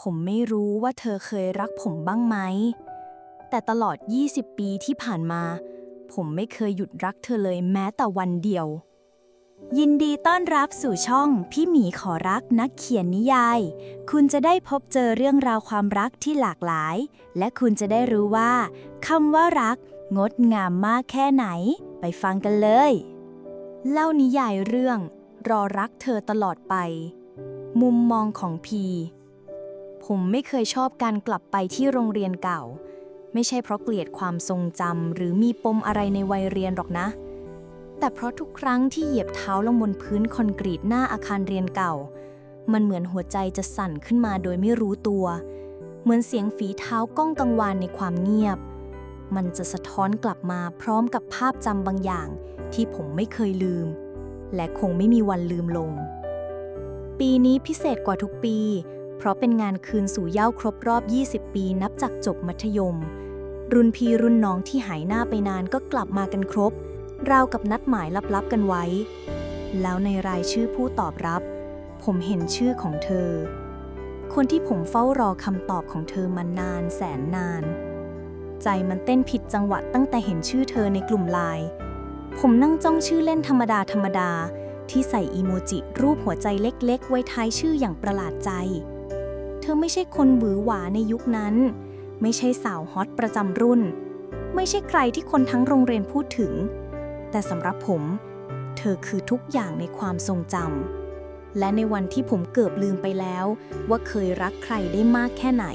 ผมไม่รู้ว่าเธอเคยรักผมบ้างไหม แต่ตลอด 20 ปีที่ผ่านมา ผมไม่เคยหยุดรักเธอเลยแม้แต่วันเดียว ยินดีต้อนรับสู่ช่องพี่หมีขอรักนักเขียนนิยาย คุณจะได้พบเจอเรื่องราวความรักที่หลากหลาย และคุณจะได้รู้ว่าคำว่ารัก งดงามมากแค่ไหน ไปฟังกันเลย เล่านิยายเรื่อง รอรักเธอตลอดไป มุมมองของพี ผมไม่เคยชอบการกลับไปที่โรงเรียนเก่า ไม่ใช่เพราะเกลียดความทรงจำหรือมีปมอะไรในวัยเรียนหรอกนะ แต่เพราะทุกครั้งที่เหยียบเท้าลงบนพื้นคอนกรีตหน้าอาคารเรียนเก่า มันเหมือนหัวใจจะสั่นขึ้นมาโดยไม่รู้ตัว เหมือนเสียงฝีเท้าก้องกังวานในความเงียบ มันจะสะท้อนกลับมาพร้อมกับภาพจำบางอย่างที่ผมไม่เคยลืม และคงไม่มีวันลืมลง ปีนี้พิเศษกว่าทุกปีเพราะเป็นงานคืนสู่เย้าครบรอบ 20 ปีนับจากจบมัธยม รุ่นพี่รุ่นน้องที่หายหน้าไปนานก็กลับมากันครบ ราวกับนัดหมายลับๆกันไว้ แล้วในรายชื่อผู้ตอบรับ ผมเห็นชื่อของเธอ คนที่ผมเฝ้ารอคำตอบของเธอมานานแสนนาน ใจมันเต้นผิดจังหวะตั้งแต่เห็นชื่อเธอในกลุ่มไลน์ผมนั่งจ้องชื่อเล่นธรรมดาธรรมดาที่ใส่อีโมจิรูปหัวใจเล็ก ๆ ไว้ท้ายชื่ออย่างประหลาดใจ อไม่ใช่คนหวือหวาในยุคนั้น ไม่ใช่สาวฮอตประจำรุ่น ไม่ใช่ใครที่คนทั้งโรงเรียนพูดถึง แต่สำหรับผม เธอคือทุกอย่างในความทรงจำและในวันที่ผมเกือบลืมไปแล้ว ว่าเคยรักใครได้มากแค่ไหน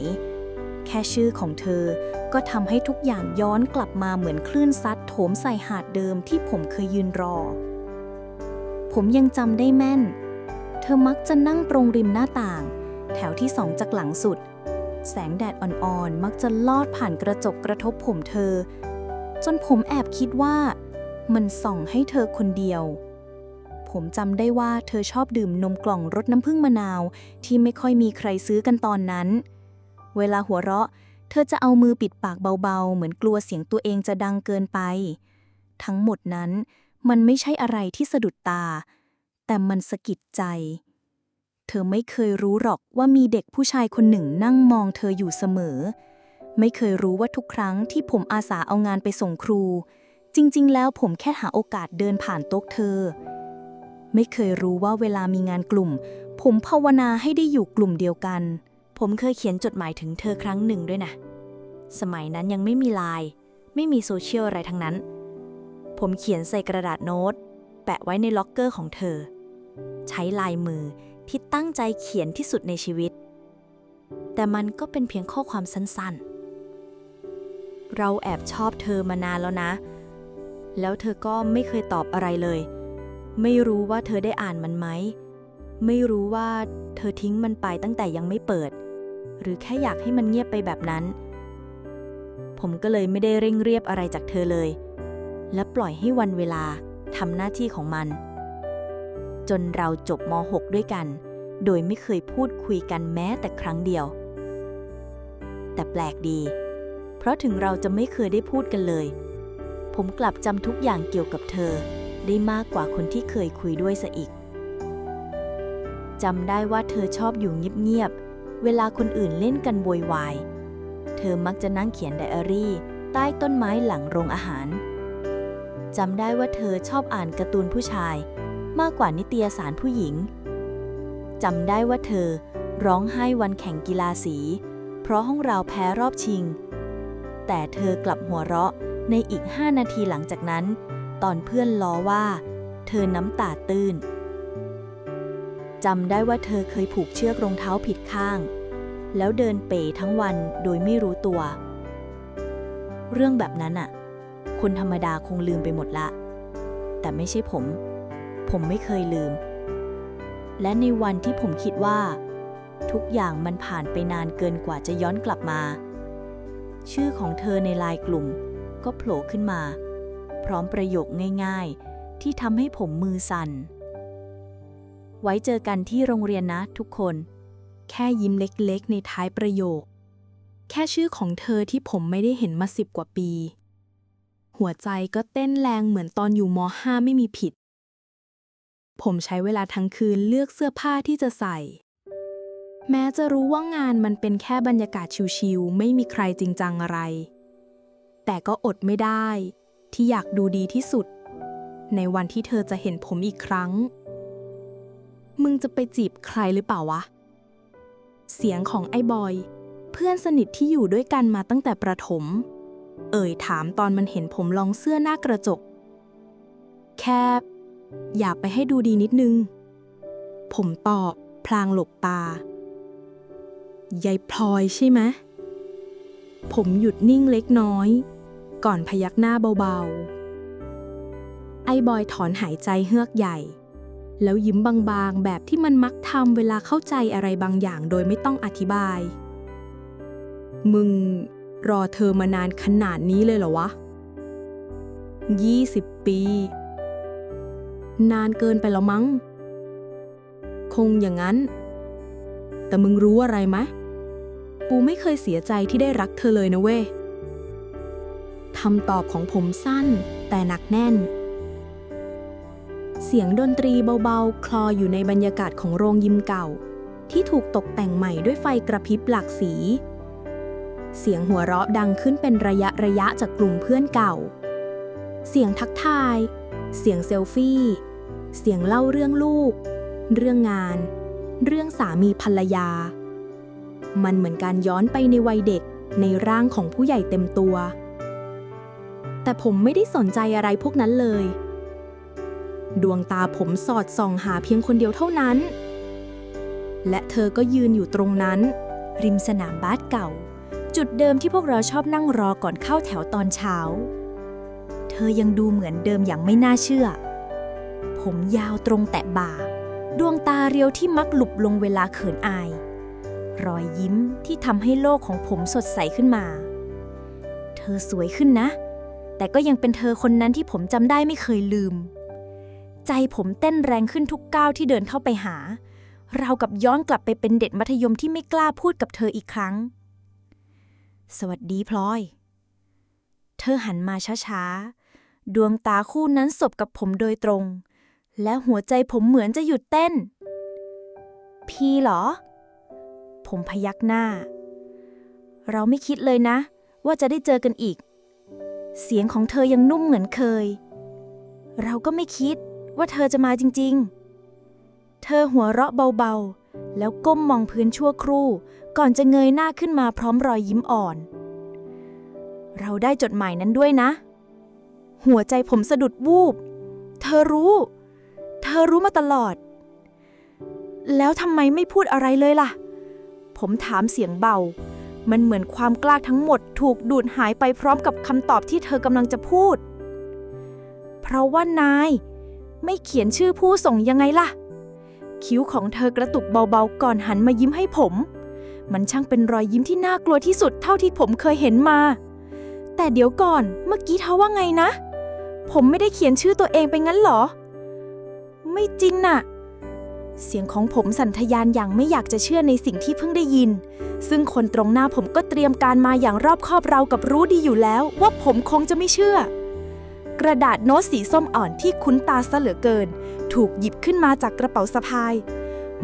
แค่ชื่อของเธอก็ทำให้ทุกอย่างย้อนกลับมาเหมือนคลื่นซัดโถมใส่หาดเดิมที่ผมเคยยืนรอ ผมยังจำได้แม่น เธอมักจะนั่งตรงริมหน้าต่าง แถวที่สองจากหลังสุด แสงแดดอ่อนๆ มักจะลอดผ่านกระจกกระทบผมเธอ จนผมแอบคิดว่ามันส่องให้เธอคนเดียว ผมจำได้ว่าเธอชอบดื่มนมกล่องรสน้ำผึ้งมะนาว ที่ไม่ค่อยมีใครซื้อกันตอนนั้น เวลาหัวเราะ เธอจะเอามือปิดปากเบาๆ เหมือนกลัวเสียงตัวเองจะดังเกินไป ทั้งหมดนั้นมันไม่ใช่อะไรที่สะดุดตา แต่มันสะกิดใจ เธอไม่เคยรู้หรอกว่ามีเด็กผู้ชายคนหนึ่งนั่งมองเธออยู่เสมอ ไม่เคยรู้ว่าทุกครั้งที่ผมอาสาเอางานไปส่งครู จริง ๆ แล้วผมแค่หาโอกาสเดินผ่านโต๊ะเธอ ไม่เคยรู้ว่าเวลามีงานกลุ่ม ผมภาวนาให้ได้อยู่กลุ่มเดียวกัน ผมเคยเขียนจดหมายถึงเธอครั้งหนึ่งด้วยนะ สมัยนั้นยังไม่มีไลน์ไม่มีโซเชียลอะไรทั้งนั้น ผมเขียนใส่กระดาษโน้ต แปะไว้ในล็อกเกอร์ของเธอ ใช้ลายมือ ที่ตั้งใจเขียนที่สุดในชีวิต แต่มันก็เป็นเพียงข้อความสั้นๆ เราแอบชอบเธอมานานแล้วนะ แล้วเธอก็ไม่เคยตอบอะไรเลย ไม่รู้ว่าเธอได้อ่านมันไหม ไม่รู้ว่าเธอทิ้งมันไปตั้งแต่ยังไม่เปิด หรือแค่อยากให้มันเงียบไปแบบนั้น ผมก็เลยไม่ได้เร่งเรียบอะไรจากเธอเลย และปล่อยให้วันเวลาทำหน้าที่ของมัน จนเราจบม .6 ด้วยกัน โดยไม่เคยพูดคุยกันแม้แต่ครั้งเดียว แต่แปลกดี เพราะถึงเราจะไม่เคยได้พูดกันเลย ผมกลับจำทุกอย่างเกี่ยวกับเธอ ได้มากกว่าคนที่เคยคุยด้วยซะอีกจำได้ว่าเธอชอบอยู่เงียบๆ เวลาคนอื่นเล่นกันโวยวาย เธอมักจะนั่งเขียนไดอารี่ ใต้ต้นไม้หลังโรงอาหาร จำได้ว่าเธอชอบอ่านการ์ตูนผู้ชาย มากกว่านิตยสารผู้หญิงจำได้ว่าเธอร้องไห้วันแข่งกีฬาสี เพราะห้องเราแพ้รอบชิง แต่เธอกลับหัวเราะในอีกห้านาทีหลังจากนั้น ตอนเพื่อนล้อว่า เธอน้ำตาตื้นจำได้ว่าเธอเคยผูกเชือกรองเท้าผิดข้าง แล้วเดินเป๋ทั้งวันโดยไม่รู้ตัว เรื่องแบบนั้นอะคนธรรมดาคงลืมไปหมดละ แต่ไม่ใช่ผม ผมไม่เคยลืม และในวันที่ผมคิดว่า ทุกอย่างมันผ่านไปนานเกินกว่าจะย้อนกลับมา ชื่อของเธอในไลน์กลุ่มก็โผล่ขึ้นมา พร้อมประโยคง่ายๆ ที่ทำให้ผมมือสั่น ไว้เจอกันที่โรงเรียนนะทุกคน แค่ยิ้มเล็กๆ ในท้ายประโยค แค่ชื่อของเธอที่ผมไม่ได้เห็นมาสิบกว่าปี หัวใจก็เต้นแรงเหมือนตอนอยู่ม .5 ไม่มีผิด ผมใช้เวลาทั้งคืนเลือกเสื้อผ้าที่จะใส่ แม้จะรู้ว่างานมันเป็นแค่บรรยากาศชิวๆไม่มีใครจริงจังอะไร แต่ก็อดไม่ได้ ที่อยากดูดีที่สุด ในวันที่เธอจะเห็นผมอีกครั้ง มึงจะไปจีบใครหรือเปล่าวะ เสียงของไอ้บอย เพื่อนสนิทที่อยู่ด้วยกันมาตั้งแต่ประถม เอ่ยถามตอนมันเห็นผมลองเสื้อหน้ากระจก แค่ อยากไปให้ดูดีนิดนึง ผมตอบพลางหลบตายายพลอยใช่ไหมผมหยุดนิ่งเล็กน้อย ก่อนพยักหน้าเบาๆ ไอ้บอยถอนหายใจเฮือกใหญ่ แล้วยิ้มบางๆ แบบที่มันมักทำเวลาเข้าใจอะไรบางอย่างโดยไม่ต้องอธิบาย มึงรอเธอมานานขนาดนี้เลยเหรอวะ 20 ปี นานเกินไปแล้วมั้ง คงอย่างนั้น แต่มึงรู้อะไรไหมปูไม่เคยเสียใจที่ได้รักเธอเลยนะเว้ยคำตอบของผมสั้นแต่หนักแน่น เสียงดนตรีเบาๆ คลออยู่ในบรรยากาศของโรงยิมเก่า ที่ถูกตกแต่งใหม่ด้วยไฟกระพริบหลากสี เสียงหัวเราะดังขึ้นเป็นระยะระยะจากกลุ่มเพื่อนเก่า เสียงทักทาย เสียงเซลฟี่ เสียงเล่าเรื่องลูก เรื่องงาน เรื่องสามีภรรยา มันเหมือนการย้อนไปในวัยเด็กในร่างของผู้ใหญ่เต็มตัว แต่ผมไม่ได้สนใจอะไรพวกนั้นเลย ดวงตาผมสอดส่องหาเพียงคนเดียวเท่านั้น และเธอก็ยืนอยู่ตรงนั้น ริมสนามบาสเก่า จุดเดิมที่พวกเราชอบนั่งรอก่อนเข้าแถวตอนเช้า เธอยังดูเหมือนเดิมอย่างไม่น่าเชื่อ ผมยาวตรงแตะบ่า ดวงตาเรียวที่มักหลุบลงเวลาเขินอาย รอยยิ้มที่ทำให้โลกของผมสดใสขึ้นมา เธอสวยขึ้นนะ แต่ก็ยังเป็นเธอคนนั้นที่ผมจำได้ไม่เคยลืม ใจผมเต้นแรงขึ้นทุกก้าวที่เดินเข้าไปหา เรากับย้อนกลับไปเป็นเด็กมัธยมที่ไม่กล้าพูดกับเธออีกครั้ง สวัสดีพลอยเธอหันมาช้า ๆ ดวงตาคู่นั้นสบกับผมโดยตรง และหัวใจผมเหมือนจะหยุดเต้น พี่เหรอ ผมพยักหน้า เราไม่คิดเลยนะ ว่าจะได้เจอกันอีก เสียงของเธอยังนุ่มเหมือนเคย เราก็ไม่คิดว่าเธอจะมาจริง ๆ เธอหัวเราะเบาๆ แล้วก้มมองพื้นชั่วครู่ ก่อนจะเงยหน้าขึ้นมาพร้อมรอยยิ้มอ่อน เราได้จดหมายนั้นด้วยนะ หัวใจผมสะดุดวูบ เธอรู้ เธอรู้มาตลอด แล้วทำไมไม่พูดอะไรเลยล่ะ ผมถามเสียงเบา มันเหมือนความกล้าทั้งหมดถูกดูดหายไปพร้อมกับคำตอบที่เธอกำลังจะพูด เพราะว่านาย ไม่เขียนชื่อผู้ส่งยังไงล่ะ คิ้วของเธอกระตุกเบาๆก่อนหันมายิ้มให้ผม มันช่างเป็นรอยยิ้มที่น่ากลัวที่สุดเท่าที่ผมเคยเห็นมาแต่เดี๋ยวก่อน เมื่อกี้เธอว่าไงนะ ผมไม่ได้เขียนชื่อตัวเองไปงั้นเหรอ ไม่จริงน่ะ เสียงของผมสั่นทยานอย่างไม่อยากจะเชื่อในสิ่งที่เพิ่งได้ยิน ซึ่งคนตรงหน้าผมก็เตรียมการมาอย่างรอบคอบเรากับรู้ดีอยู่แล้ว ว่าผมคงจะไม่เชื่อ กระดาษโน้ตสีส้มอ่อนที่คุ้นตาซะเหลือเกิน ถูกหยิบขึ้นมาจากกระเป๋าสะพาย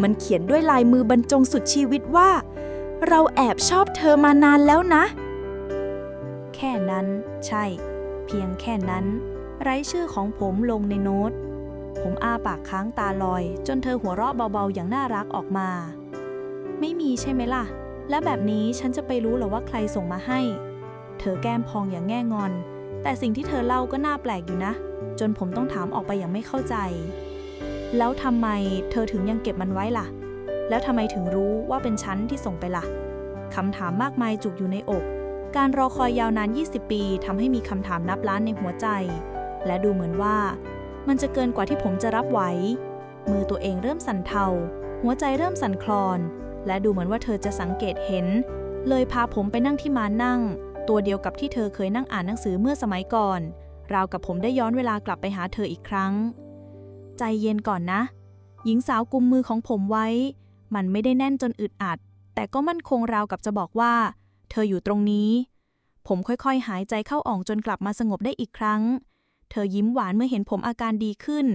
มันเขียนด้วยลายมือบรรจงสุดชีวิตว่า เราแอบชอบเธอมานานแล้วนะ แค่นั้น ใช่ เพียงแค่นั้น ไร้ชื่อของผมลงในโน้ต ผมอ้าปากค้างตาลอย จนเธอหัวเราะเบาๆอย่างน่ารักออกมา ไม่มีใช่ไหมล่ะ และแบบนี้ฉันจะไปรู้เหรอว่าใครส่งมาให้ เธอแก้มพองอย่างแง่งอน แต่สิ่งที่เธอเล่าก็น่าแปลกอยู่นะ จนผมต้องถามออกไปอย่างไม่เข้าใจ แล้วทำไมเธอถึงยังเก็บมันไว้ล่ะ แล้วทำไมถึงรู้ว่าเป็นฉันที่ส่งไปล่ะคำถามมากมายจุกอยู่ในอกการรอคอยยาวนาน 20 ปี ทำให้มีคำถามนับล้านในหัวใจ และดูเหมือนว่า มันจะเกินกว่าที่ผมจะรับไหว มือตัวเองเริ่มสั่นเทา หัวใจเริ่มสั่นคลอน และดูเหมือนว่าเธอจะสังเกตเห็น เลยพาผมไปนั่งที่มานั่ง ตัวเดียวกับที่เธอเคยนั่งอ่านหนังสือเมื่อสมัยก่อน ราวกับผมได้ย้อนเวลากลับไปหาเธออีกครั้ง ใจเย็นก่อนนะ หญิงสาวกุมมือของผมไว้ มันไม่ได้แน่นจนอึดอัด แต่ก็มั่นคงราวกับจะบอกว่า เธออยู่ตรงนี้ผมค่อยๆ หายใจเข้าออกจนกลับมาสงบได้อีกครั้ง เธอยิ้มหวานเมื่อเห็นผมอาการดีขึ้น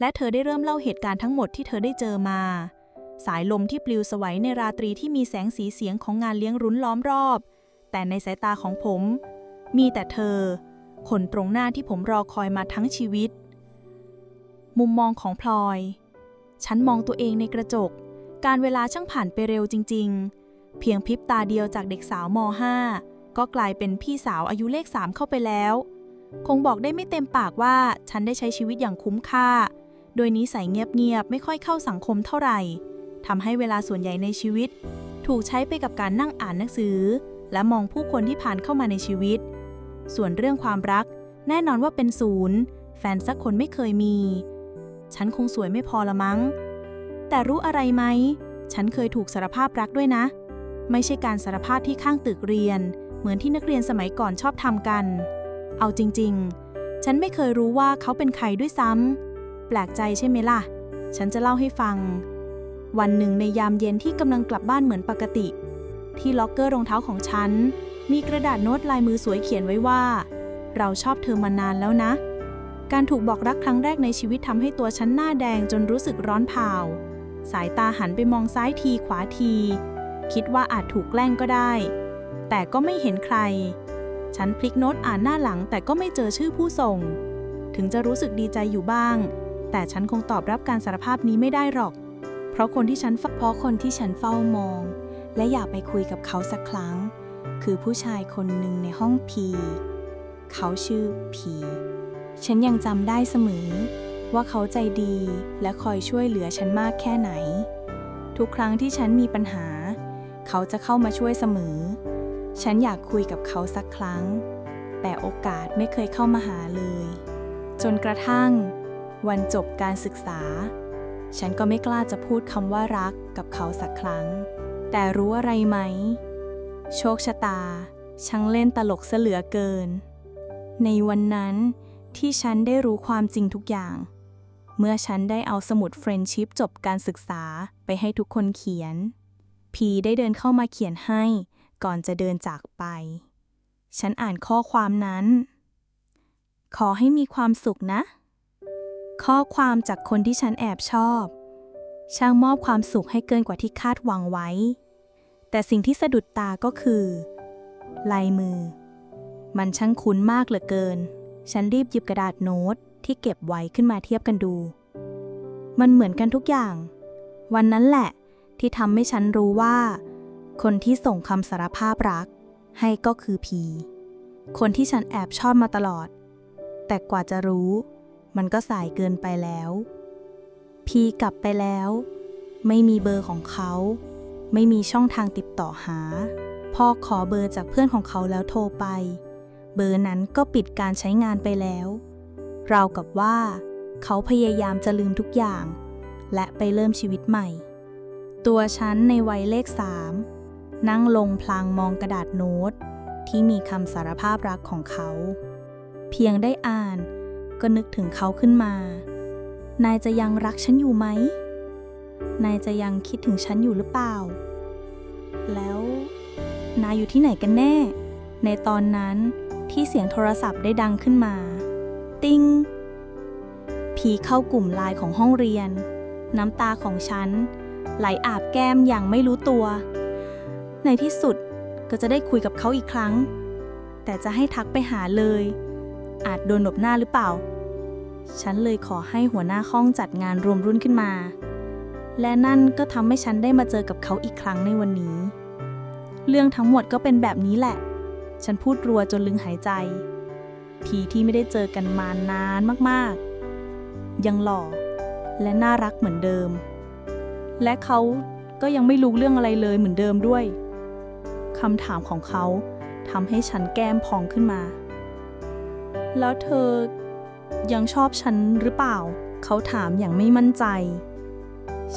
และเธอได้เริ่มเล่าเหตุการณ์ทั้งหมดที่เธอได้เจอมา สายลมที่ปลิวสวัยในราตรีที่มีแสงสีเสียงของงานเลี้ยงรุ้นล้อมรอบ แต่ในสายตาของผม มีแต่เธอ คนตรงหน้าที่ผมรอคอยมาทั้งชีวิต มุมมองของพลอย ฉันมองตัวเองในกระจก การเวลาช่างผ่านไปเร็วจริง ๆ เพียงพริบตาเดียวจากเด็กสาวม .5 ก็กลายเป็นพี่สาวอายุเลข3เข้าไปแล้ว คงบอกได้ไม่เต็มปากว่าฉันได้ใช้ชีวิตอย่างคุ้มค่า โดยนิสัยเงียบๆไม่ค่อยเข้าสังคมเท่าไหร่ทำให้เวลาส่วนใหญ่ในชีวิต ถูกใช้ไปกับการนั่งอ่านหนังสือ และมองผู้คนที่ผ่านเข้ามาในชีวิต ส่วนเรื่องความรัก แน่นอนว่าเป็นศูนย์ แฟนสักคนไม่เคยมี ฉันคงสวยไม่พอละมั้ง แต่รู้อะไรไหม ฉันเคยถูกสารภาพรักด้วยนะ ไม่ใช่การสารภาพที่ข้างตึกเรียน เหมือนที่นักเรียนสมัยก่อนชอบทำกัน เอาจริง ๆ ฉันไม่เคยรู้ว่าเขาเป็นใครด้วยซ้ำ แปลกใจใช่ไหมล่ะ ฉันจะเล่าให้ฟัง วันหนึ่งในยามเย็นที่กำลังกลับบ้านเหมือนปกติ ที่ล็อกเกอร์รองเท้าของฉัน มีกระดาษโน้ตลายมือสวยเขียนไว้ว่า เราชอบเธอมานานแล้วนะ การถูกบอกรักครั้งแรกในชีวิตทำให้ตัวฉันหน้าแดงจนรู้สึกร้อนเผาสายตาหันไปมองซ้ายทีขวาที คิดว่าอาจถูกแกล้งก็ได้ แต่ก็ไม่เห็นใคร ฉันพลิกโน้ตอ่านหน้าหลังแต่ก็ไม่เจอชื่อผู้ส่ง ถึงจะรู้สึกดีใจอยู่บ้าง แต่ฉันคงตอบรับการสารภาพนี้ไม่ได้หรอก เพราะคนที่ฉันเพราะคนที่ฉันเฝ้ามอง และอยากไปคุยกับเขาสักครั้ง คือผู้ชายคนหนึ่งในห้องพีเขาชื่อพีฉันยังจำได้เสมอ ว่าเขาใจดีและคอยช่วยเหลือฉันมากแค่ไหน ทุกครั้งที่ฉันมีปัญหา เขาจะเข้ามาช่วยเสมอ ฉันอยากคุยกับเขาสักครั้ง แต่โอกาสไม่เคยเข้ามาหาเลย จนกระทั่ง วันจบการศึกษา ฉันก็ไม่กล้าจะพูดคำว่ารักกับเขาสักครั้ง แต่รู้อะไรไหม โชคชะตาช่างเล่นตลกเสเหลือเกิน ในวันนั้นที่ฉันได้รู้ความจริงทุกอย่าง เมื่อฉันได้เอาสมุดเฟรนชิพจบการศึกษาไปให้ทุกคนเขียน พีได้เดินเข้ามาเขียนให้ ก่อนจะเดินจากไป ฉันอ่านข้อความนั้น ขอให้มีความสุขนะ ข้อความจากคนที่ฉันแอบชอบ ช่างมอบความสุขให้เกินกว่าที่คาดหวังไว้ แต่สิ่งที่สะดุดตาก็คือ ลายมือ มันช่างคุ้นมากเหลือเกิน ฉันรีบหยิบกระดาษโน้ตที่เก็บไว้ขึ้นมาเทียบกันดู มันเหมือนกันทุกอย่าง วันนั้นแหละที่ทำให้ฉันรู้ว่า คนที่ส่งคำสารภาพรัก ให้ก็คือพี คนที่ฉันแอบชอบมาตลอด แต่กว่าจะรู้ มันก็สายเกินไปแล้ว พีกลับไปแล้ว ไม่มีเบอร์ของเขา ไม่มีช่องทางติดต่อหา พ่อขอเบอร์จากเพื่อนของเขาแล้วโทรไป เบอร์นั้นก็ปิดการใช้งานไปแล้วราวกับว่าเขาพยายามจะลืมทุกอย่าง และไปเริ่มชีวิตใหม่ ตัวฉันในวัยเลขสาม นั่งลงพลางมองกระดาษโน้ต ที่มีคำสารภาพรักของเขา เพียงได้อ่าน ก็นึกถึงเขาขึ้นมา นายจะยังรักฉันอยู่ไหม นายจะยังคิดถึงฉันอยู่หรือเปล่า แล้วนายอยู่ที่ไหนกันแน่ ในตอนนั้นที่เสียงโทรศัพท์ได้ดังขึ้นมา ติ้งผีเข้ากลุ่มไลน์ของห้องเรียน น้ำตาของฉันไหลอาบแก้มอย่างไม่รู้ตัว ในที่สุดก็จะได้คุยกับเขาอีกครั้ง แต่จะให้ทักไปหาเลย อาจโดนหลบหน้าหรือเปล่า ฉันเลยขอให้หัวหน้าห้องจัดงานรวมรุ่นขึ้นมา และนั่นก็ทำให้ฉันได้มาเจอกับเขาอีกครั้งในวันนี้ เรื่องทั้งหมดก็เป็นแบบนี้แหละ ฉันพูดรัวจนลึงหายใจผีที่ไม่ได้เจอกันมานานมากๆ ยังหล่อ และน่ารักเหมือนเดิม และเขาก็ยังไม่รู้เรื่องอะไรเลยเหมือนเดิมด้วย คำถามของเขาทำให้ฉันแก้มพองขึ้นมา แล้วเธอยังชอบฉันหรือเปล่า เขาถามอย่างไม่มั่นใจ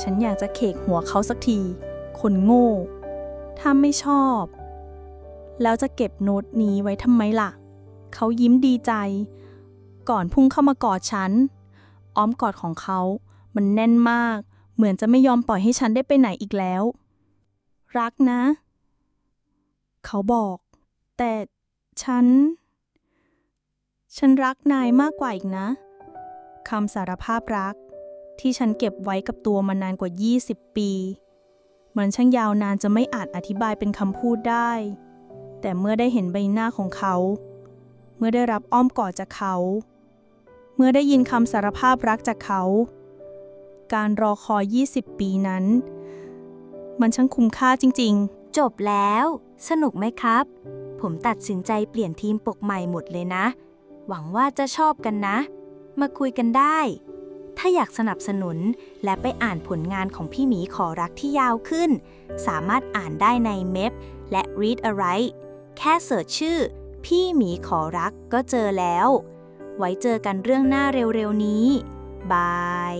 ฉันอยากจะเขกหัวเขาสักที คนโง่ ถ้าไม่ชอบ แล้วจะเก็บโน้ตนี้ไว้ทำไมล่ะ เขายิ้มดีใจ ก่อนพุ่งเข้ามากอดฉัน อ้อมกอดของเขา มันแน่นมาก เหมือนจะไม่ยอมปล่อยให้ฉันได้ไปไหนอีกแล้ว รักนะ เขาบอก แต่ฉัน ฉันรักนายมากกว่าอีกนะ คำสารภาพรัก ที่ฉันเก็บไว้กับตัวมานานกว่า 20 ปี มันช่างยาวนานจะไม่อาจอธิบายเป็นคำพูดได้ แต่เมื่อได้เห็นใบหน้าของเขา เมื่อได้รับอ้อมกอดจากเขา เมื่อได้ยินคำสารภาพรักจากเขา การรอคอย 20 ปีนั้น มันช่างคุ้มค่าจริง ๆ จบแล้ว สนุกไหมครับ ผมตัดสินใจเปลี่ยนทีมปกใหม่หมดเลยนะ หวังว่าจะชอบกันนะ มาคุยกันได้ ถ้าอยากสนับสนุนและไปอ่านผลงานของพี่หมีขอรักที่ยาวขึ้น สามารถอ่านได้ในเมพและ Read a Write แค่เสิร์ชชื่อ พี่หมีขอรักก็เจอแล้ว ไว้เจอกันเรื่องหน้าเร็วๆนี้ บาย